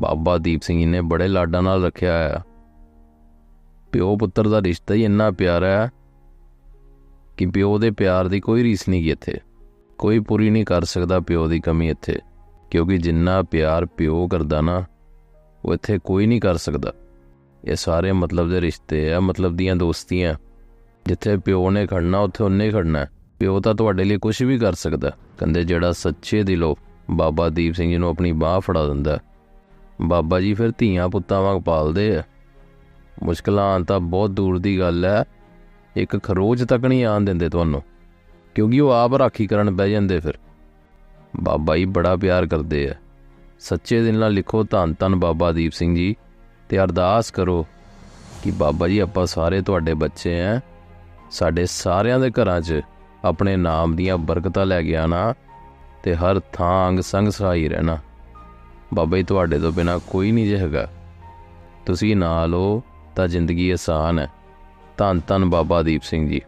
ਬਾਬਾ ਦੀਪ ਸਿੰਘ ਜੀ ਨੇ ਬੜੇ ਲਾਡਾਂ ਨਾਲ ਰੱਖਿਆ ਆ ਪਿਓ ਪੁੱਤਰ ਦਾ ਰਿਸ਼ਤਾ ਹੀ ਇੰਨਾ ਪਿਆਰਾ ਹੈ ਕਿ ਪਿਓ ਦੇ ਪਿਆਰ ਦੀ ਕੋਈ ਰੀਸ ਨਹੀਂ ਇੱਥੇ। ਕੋਈ ਪੂਰੀ ਨਹੀਂ ਕਰ ਸਕਦਾ ਪਿਓ ਦੀ ਕਮੀ ਇੱਥੇ, ਕਿਉਂਕਿ ਜਿੰਨਾ ਪਿਆਰ ਪਿਓ ਕਰਦਾ ਨਾ, ਉਹ ਇੱਥੇ ਕੋਈ ਨਹੀਂ ਕਰ ਸਕਦਾ। ਇਹ ਸਾਰੇ ਮਤਲਬ ਦੇ ਰਿਸ਼ਤੇ ਆ, ਮਤਲਬ ਦੀਆਂ ਦੋਸਤੀਆਂ। ਜਿੱਥੇ ਪਿਓ ਨੇ ਖੜਨਾ, ਉੱਥੇ ਉਹਨੇ ਹੀ। ਖੜਨਾ ਪਿਓ ਤਾਂ ਤੁਹਾਡੇ ਲਈ ਕੁਝ ਵੀ ਕਰ ਸਕਦਾ। ਕਹਿੰਦੇ ਜਿਹੜਾ ਸੱਚੇ ਦਿਲੋਂ ਬਾਬਾ ਦੀਪ ਸਿੰਘ ਜੀ ਨੂੰ ਆਪਣੀ ਬਾਹ ਫੜਾ ਦਿੰਦਾ ਬਾਬਾ ਜੀ ਫਿਰ ਧੀਆਂ ਪੁੱਤਾਂ ਵਾਂਗ ਪਾਲਦੇ ਆ। ਮੁਸ਼ਕਲਾਂ ਤਾਂ ਬਹੁਤ ਦੂਰ ਦੀ ਗੱਲ ਹੈ ਇੱਕ ਖਰੋਜ ਤੱਕ ਨਹੀਂ ਆਣ ਦਿੰਦੇ ਤੁਹਾਨੂੰ। ਕਿਉਂਕਿ ਉਹ ਆਪ ਰਾਖੀ ਕਰਨ ਬਹਿ ਜਾਂਦੇ ਫਿਰ। ਬਾਬਾ ਜੀ ਬੜਾ ਪਿਆਰ ਕਰਦੇ ਆ। ਸੱਚੇ ਦਿਲ ਨਾਲ ਲਿਖੋ ਧੰਨ ਧੰਨ ਬਾਬਾ ਦੀਪ ਸਿੰਘ ਜੀ ਤੇ ਅਰਦਾਸ ਕਰੋ ਕਿ ਬਾਬਾ ਜੀ ਆਪਾਂ ਸਾਰੇ ਤੁਹਾਡੇ ਬੱਚੇ ਆ। ਸਾਡੇ ਸਾਰਿਆਂ ਦੇ ਘਰਾਂ 'ਚ ਆਪਣੇ ਨਾਮ ਦੀਆਂ ਬਰਕਤਾਂ ਲੈ ਕੇ ਆਣਾ ਤੇ ਹਰ ਥਾਂ ਅੰਗ ਸੰਗ ਸਹਾਈ ਰਹਿਣਾ। ਬਾਬਾ ਜੀ, ਤੁਹਾਡੇ ਤੋਂ ਬਿਨਾ ਕੋਈ ਨਹੀਂ ਜੇ ਹੈਗਾ। ਤੁਸੀਂ ਨਾਲ ਹੋ ਤਾਂ ਜ਼ਿੰਦਗੀ ਆਸਾਨ ਹੈ। ਧੰਨ ਧੰਨ ਬਾਬਾ ਦੀਪ ਸਿੰਘ ਜੀ।